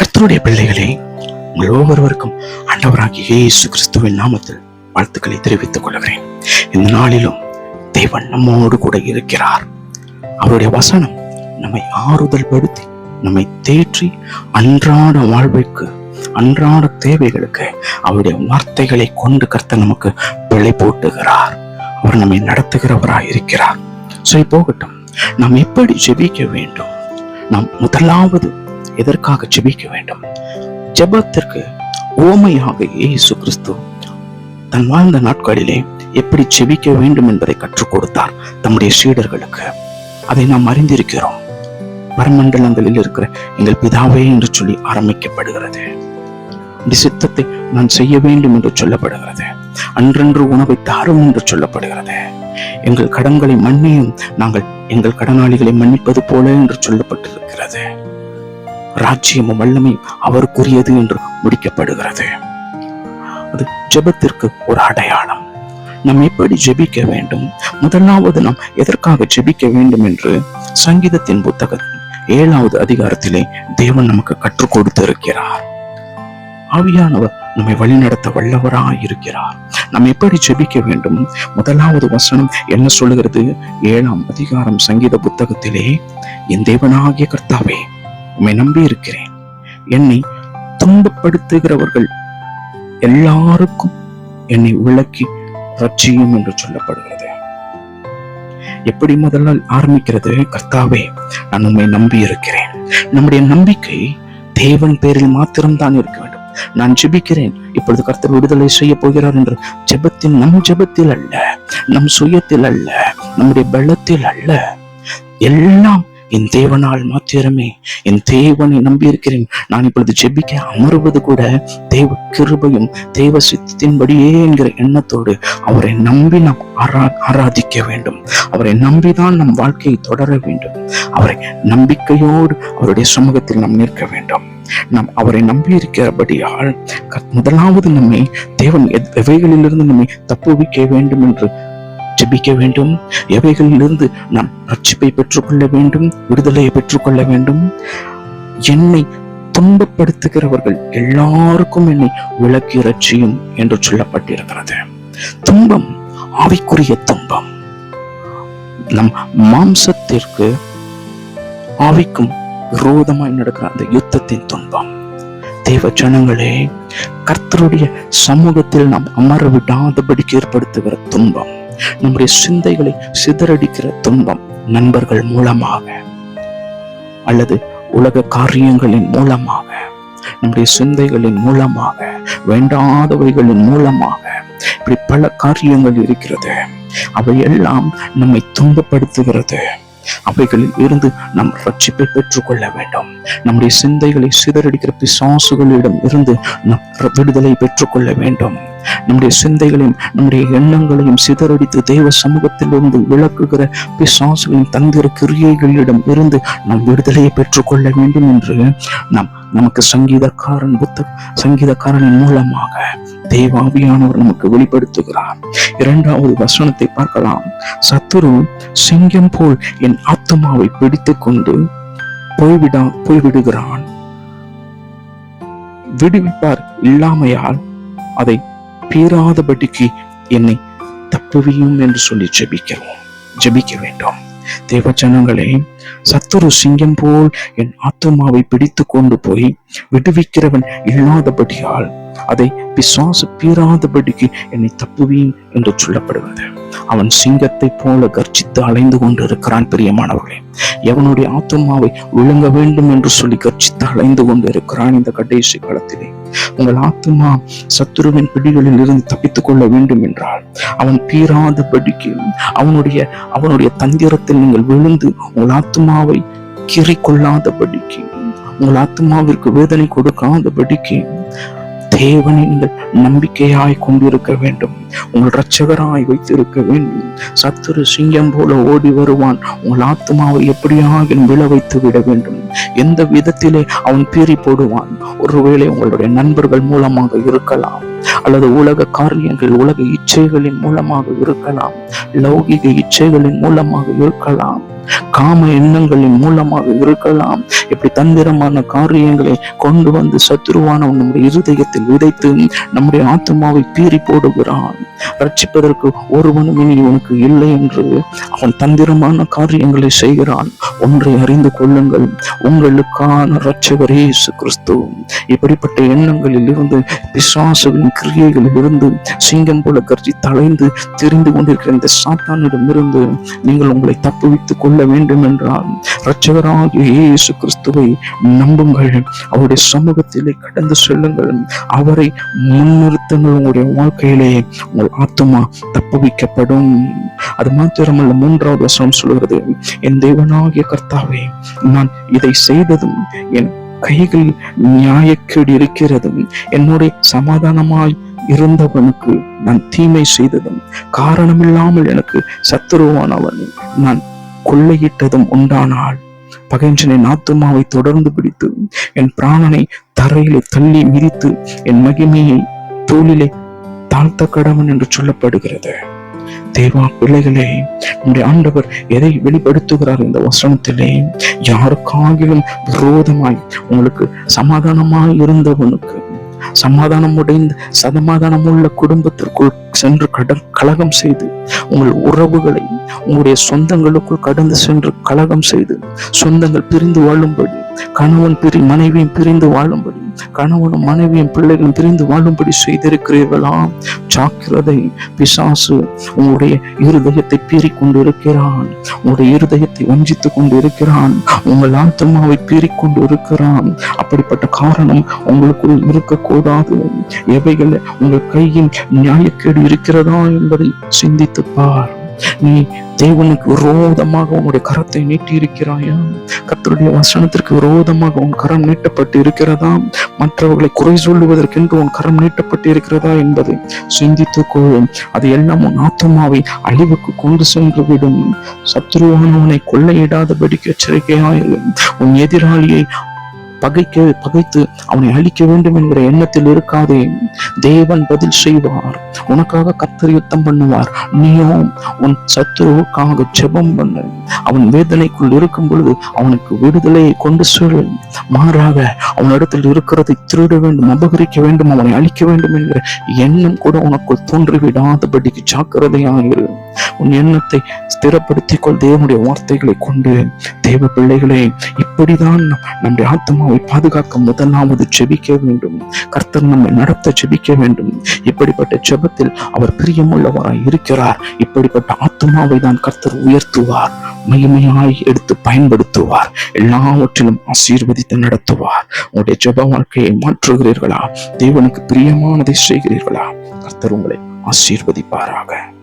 கர்த்தருடைய பிள்ளைகளே உங்கள் ஒவ்வொருவருக்கும் ஆண்டவராகிய இயேசு கிறிஸ்துவின் நாமத்தில் வாழ்த்துக்களை தெரிவித்துக் கொள்கிறேன். இந்த நாளிலும் தேவன் நம்மோடு கூட இருக்கிறார். அவருடைய வசனம் நம்மை ஆறுதல் படுத்தி நம்மை தேற்றி அன்றாட வாழ்விற்கு அன்றாட தேவைகளுக்கு அவருடைய வார்த்தைகளை கொண்டு கர்த்த நமக்கு பிழை போட்டுகிறார். அவர் நம்மை நடத்துகிறவராய் இருக்கிறார். சரி போகட்டும். நாம் எப்படி ஜெபிக்க வேண்டும்? நாம் முதலாவது எதற்காக ஜெபிக்க வேண்டும்? ஜெபத்திற்கு ஓமையாக இயேசு கிறிஸ்து தன் வாழ்ந்த நாட்களிலே எப்படி ஜெபிக்க வேண்டும் என்பதை கற்றுக் கொடுத்தார் தம்முடைய சீடர்களுக்கு. அதை நாம் அறிந்திருக்கிறோம். பரமண்டலங்களில் இருக்கிற எங்கள் பிதாவே என்று சொல்லி ஆரம்பிக்கப்படுகிறது. இந்த சித்தத்தை நான் செய்ய வேண்டும் என்று சொல்லப்படுகிறது. அன்றன்று உணவை தாரும் என்று சொல்லப்படுகிறது. எங்கள் கடன்களை மன்னியும் நாங்கள் எங்கள் கடனாளிகளை மன்னிப்பது போல என்று சொல்லப்பட்டிருக்கிறது. ராஜ்யமும் வல்லமையும் அவருக்குரியது என்று முடிக்கப்படுகிறது. அது ஜெபத்திற்கு ஒரு அடையாளம். நாம் எப்படி ஜெபிக்க வேண்டும்? முதலாவது நாம் எதற்காக ஜெபிக்க வேண்டும் என்று சங்கீதத்தின் புத்தகம் ஏழாவது அதிகாரத்திலே தேவன் நமக்கு கற்றுக் கொடுத்து இருக்கிறார் ஆவியானவர் நம்மை வழிநடத்த வல்லவராய் இருக்கிறார் நாம் எப்படி ஜெபிக்க வேண்டும்? முதலாவது வசனம் என்ன சொல்லுகிறது? ஏழாம் அதிகாரம் சங்கீத புத்தகத்திலே என் தேவனாகிய கர்த்தாவே உம்மை நம்பி இருக்கிறேன் என்னை துன்பப்படுத்துகிறவர்கள் எல்லாருக்கும் என்னை விளக்கி ரட்சியும் என்று சொல்லப்படுகிறது. எப்படி முதல்ல ஆரம்பிக்கிறது? கர்த்தாவே நான் உண்மை நம்பி இருக்கிறேன் நம்முடைய நம்பிக்கை தேவன் பேரில் மாத்திரம்தான் இருக்க வேண்டும். நான் ஜெபிக்கிறேன். இப்பொழுது கர்த்தர் விடுதலை செய்ய போகிறார் என்று ஜெபத்தின் நம் ஜெபத்தில் அல்ல நம் சுயத்தில் அல்ல நம்முடைய பலத்தில் அல்ல. எல்லாம் என் தேவனால் மாத்திரமே என் தேவனை நம்பி இருக்கிறேன் நான் இப்பொழுது ஜெபிக்க அமர்வது கூட தேவ கிருபையும் தேவ சித்தத்தின்படியே என்கிற எண்ணத்தோடு அவரை நம்பி நாம் ஆரா ஆராதிக்க வேண்டும். அவரை நம்பிதான் நம் வாழ்க்கையை தொடர வேண்டும். அவரை நம்பிக்கையோடு அவருடைய சமூகத்தில் நாம் நிற்க வேண்டும். நாம் அவரை நம்பி இருக்கிறபடியால் முதலாவது நம்மை தேவன் எவைகளிலிருந்து நம்மை தப்புவிக்க வேண்டும் என்று ஜபிக்க வேண்டும். எவைகளிலிருந்து நாம் ரட்சிப்பை பெற்றுக்கொள்ள வேண்டும் விடுதலையை பெற்றுக்கொள்ள வேண்டும்? என்னை துன்பப்படுத்துகிறவர்கள் எல்லாருக்கும் என்னை விளக்கி ரட்சியும் என்று சொல்லப்பட்டிருக்கிறது. துன்பம் ஆவிக்குரிய துன்பம். நம் மாம்சத்திற்கு ஆவிக்கும் விரோதமாய் நடக்கிற அந்த யுத்தத்தின் துன்பம். தேவ ஜனங்களே கர்த்தருடைய சமூகத்தில் நாம் அமர விடாதபடிக்கு ஏற்படுத்துகிற துன்பம். நம்முடைய சிந்தைகளை சிதறடிக்கிற துன்பம் நண்பர்கள் மூலமாக அல்லது உலக காரியங்களின் மூலமாக நம்முடைய சிந்தைகளின் மூலமாக வேண்டாதவைகளின் மூலமாக இப்படி பல காரியங்கள் இருக்கிறது. அவையெல்லாம் நம்மை துன்பப்படுத்துகிறது. அவைகளில் இருந்து நாம் ரட்சிப்பை பெற்றுக்கொள்ள வேண்டும். நம்முடைய சிந்தைகளை சிதறடிக்கிற பிசாசுகளிடம் இருந்து நம் விடுதலை பெற்றுக்கொள்ள வேண்டும். நம்முடைய சிந்தைகளையும் நம்முடைய எண்ணங்களையும் சிதறடித்து தெய்வ சமூகத்தில் இருந்து விளக்குகிற பிசாசுகளின் தந்திர கிரியைகளிடம் இருந்து நாம் விடுதலையை பெற்றுக்கொள்ள வேண்டும் என்று நாம் நமக்கு சங்கீதக்காரன் புத்த சங்கீதக்காரனின் மூலமாக தேவாவியானவர் நமக்கு வெளிப்படுத்துகிறார். இரண்டாவது வசனத்தை பார்க்கலாம். சத்துரு சிங்கம் போல் என் ஆத்மாவை பிடித்துக் கொண்டு போய்விடா போய்விடுகிறான். விடுவிப்பார் இல்லாமையால் அதை பேராதபடிக்கு என்னை தப்புவியும் என்று சொல்லி ஜெபிக்கிறோம். ஜெபிக்க வேண்டும். தேவ ஜனங்களே சத்துரு சிங்கம் போல் என் ஆத்துமாவை பிடித்து கொண்டு போய் விடுவிக்கிறவன் இல்லாதபடியால் அதை பிசாசு பீறாதபடிக்கு என்னை தப்புவீன் என்று சொல்லப்படுகிறது. அவன் சிங்கத்தை போல கர்ஜித்து அலைந்து கொண்டிருக்கிறான் பிரியமானவர்களே. எவனுடைய ஆத்துமாவை விழுங்க வேண்டும் என்று சொல்லி கர்ஜித்து அலைந்து கொண்டிருக்கிறான் இந்த கடைசி காலத்திலே. உங்கள் ஆத்துமா சத்துருவின் பிடிகளில் இருந்து தப்பித்துக் கொள்ள வேண்டும் என்றால் அவன் பீராதபடிக்கு அவனுடைய அவனுடைய தந்திரத்தில் நீங்கள் விழுந்து உங்கள் ஆத்துமாவை கீறி கொள்ளாதபடிக்கு உங்கள் ஆத்துமாவிற்கு வேதனை கொடுக்காதபடிக்கு தேவனை நீங்கள் நம்பிக்கையாய் கொண்டிருக்க வேண்டும். உங்கள் இரட்சகராய் வைத்திருக்க வேண்டும். சத்துரு சிங்கம் போல ஓடி வருவான். உங்கள் ஆத்மாவை எப்படியாகிலும் விழ வைத்து விட வேண்டும். எந்த விதத்திலே அவன் பீறி போடுவான். ஒருவேளை உங்களுடைய நண்பர்கள் மூலமாக இருக்கலாம். அல்லது உலக காரியங்கள் உலக இச்சைகளின் மூலமாக இருக்கலாம். லௌகிக இச்சைகளின் மூலமாக இருக்கலாம். காம எண்ணங்களின் மூலமாக இருக்கலாம். இப்படி தந்திரமான காரியங்களை கொண்டு வந்து சத்துருவான நம்முடைய இருதயத்தில் விதைத்து நம்முடைய ஆத்மாவை பீறி போடுகிறான். ரட்சிப்பதற்கு ஒருவனும் இனி உனக்கு இல்லை என்று அவன் தந்திரமான காரியங்களை செய்கிறான். ஒன்றை அறிந்து கொள்ளுங்கள். உங்களுக்கான ரட்சகர் இயேசு கிறிஸ்து. இப்படிப்பட்ட எண்ணங்களில் இருந்து பிசாசுகளின் கிரியைகளில் இருந்து சிங்கம் போல கருதி தலைந்து தெரிந்து கொண்டிருக்கிற இந்த சாத்தானிடம் இருந்து நீங்கள் உங்களை தப்புவித்துக் கொள்ள வேண்டும் என்றால் இரட்சகராகிய இயேசு கிறிஸ்துவை நம்புங்கள். அவருடைய சமூகத்திலே கடந்து செல்லுங்கள். அவரை முன்னிறுத்துங்கள் உங்களுடைய வாழ்க்கையிலே. உங்கள் ஆத்துமா தப்புவிக்கப்படும். அது மாத்திரமல்ல மூன்றாவது வசனம் சொல்கிறது என் தேவனாகிய கர்த்தாவே நான் இதை செய்ததும் என் கைகளில் நியாயக்கேடு இருக்கிறதும் என்னுடைய சமாதானமாய் இருந்தவனுக்கு நான் தீமை செய்ததும் காரணமில்லாமல் எனக்கு சத்துருவானவன் நான் கொள்ளையிட்டதும் உண்டானால் பகைஞ்சனின் ஆத்துமாவை தொடர்ந்து பிடித்து என் பிராணனை தரையிலே தள்ளி மிதித்து என் மகிமையை தோளிலே தாழ்த்த கடவன் என்று சொல்லப்படுகிறது. தேவா பிள்ளைகளே நம்முடைய ஆண்டவர் எதை வெளிப்படுத்துகிறார் இந்த வசனத்திலே? யாருக்காகிலும் விரோதமாய் உங்களுக்கு சமாதானமாய் இருந்தவனுக்கு சமாதானம் உடைந்த சமாதானம் உள்ள குடும்பத்திற்குள் சென்று கடன் கலகம் செய்து உங்கள் உறவுகளை உங்களுடைய சொந்தங்களுக்குள் கடந்து சென்று கலகம் செய்து சொந்தங்கள் பிரிந்து வாழும்படி கணவன் பிரி மனைவியும் பிரிந்து வாழும்படி கணவனும் மனைவியும் பிள்ளைகளும் பிரிந்து வாழும்படி செய்திருக்கிறீர்களாம் ஜாக்கிரதை பிசாசு உங்களுடைய இருதயத்தை பீறிக்கொண்டு இருக்கிறான் உங்களுடைய இருதயத்தை வஞ்சித்துக் கொண்டு இருக்கிறான் உங்கள் ஆத்மாவை பீறிக்கொண்டு இருக்கிறான் அப்படிப்பட்ட காரணம் உங்களுக்குள் இருக்கக்கூடாது. எவைகள் உங்கள் கையின் நியாயக்கேடு இருக்கிறதா என்பதை சிந்தித்து பார். நீ தேவனுக்கு விரோதமாக உன்னுடைய கரத்தை நீட்டி இருக்கிறாயா கத்தருடைய வசனத்திற்கு விரோதமாக உன் கரம் நீட்டப்பட்டு இருக்கிறதா மற்றவர்களை குறை சொல்லுவதற்கென்று உன் கரம் நீட்டப்பட்டு இருக்கிறதா என்பதை சிந்தித்து கொள்ளும் அது எல்லாம் உன் ஆத்மாவை அழிவுக்கு கொண்டு சென்று விடும் சத்ருவானவனை கொள்ளையிடாதபடிக்கு எச்சரிக்கையாயிரும் உன் எதிராளியை பகைக்க பகைத்து அவனை அழிக்க வேண்டும் என்கிற எண்ணத்தில் இருக்காதே. தேவன் பதில் செய்வார். உனக்காக கத்தர் யுத்தம் பண்ணுவார். நீயும் உன் சத்துருவுக்காக ஜெபம் பண்ணு. அவன் வேதனைக்குள் இருக்கும் பொழுது அவனுக்கு விடுதலையை கொண்டு செல். மாறாக அவனிடத்தில் இருக்கிறதை திருட வேண்டும் அபகரிக்க வேண்டும் அவனை அழிக்க வேண்டும் என்கிற எண்ணம் கூட உனக்குள் தோன்றிவிடாதபடிக்கு ஜாக்கிரதையாயிரு. உன் எண்ணத்தை ஸ்திரப்படுத்திக் கொள். தேவனுடைய வார்த்தைகளை கொண்டு. தேவ பிள்ளைகளே இப்படிதான் நம்முடைய ஆத்மா ஆத்மாவை பாதுகாக்க முதலாவது ஜெபிக்க வேண்டும். கர்த்தர் நம்மை நடத்த ஜெபிக்க வேண்டும். இப்படிப்பட்ட ஜெபத்தில் அவர் பிரியமுள்ளவராய் இருக்கிறார். இப்படிப்பட்ட ஆத்மாவை தான் கர்த்தர் உயர்த்துவார். மகிமையாய் எடுத்து பயன்படுத்துவார். எல்லாவற்றிலும் ஆசீர்வதித்து நடத்துவார். உங்களுடைய ஜெப வாழ்க்கையை மாற்றுகிறீர்களா? தேவனுக்கு பிரியமானதை செய்கிறீர்களா? கர்த்தர் உங்களை ஆசீர்வதிப்பாராக.